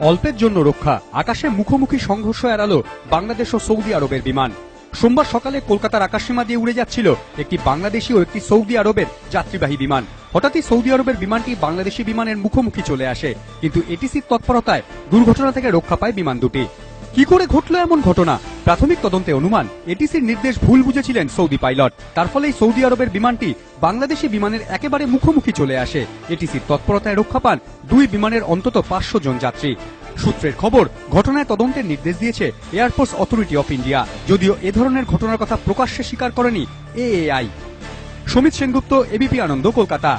অল্পের জন্য রক্ষা, আকাশে মুখোমুখি সংঘর্ষ এড়ালো বাংলাদেশ ও সৌদি আরবের বিমান। সোমবার সকালে কলকাতার আকাশসীমা দিয়ে উড়ে যাচ্ছিল একটি বাংলাদেশি ও একটি সৌদি আরবের যাত্রীবাহী বিমান। হঠাৎই সৌদি আরবের বিমানটি বাংলাদেশি বিমানের মুখোমুখি চলে আসে, কিন্তু এটিসির তৎপরতায় দুর্ঘটনা থেকে রক্ষা পায় বিমান দুটি। কি করে ঘটলো এমন ঘটনা? প্রাথমিক তদন্তে অনুমান এটিসির নির্দেশ ভুল বুঝেছিলেন সৌদি পাইলট। তার ফলেই সৌদি আরবের বিমানটি বাংলাদেশি বিমানের একেবারে মুখোমুখি চলে আসে। এটিসির তৎপরতায় রক্ষা পান দুই বিমানের অন্তত পাঁচশো জন যাত্রী। সূত্রের খবর, ঘটনায় তদন্তের নির্দেশ দিয়েছে এয়ারফোর্স অথরিটি অফ ইন্ডিয়া যদিও এ ধরনের ঘটনার কথা প্রকাশ্যে স্বীকার করেনি এ এএআই সমিত সেনগুপ্ত এবিপি আনন্দ, কলকাতা।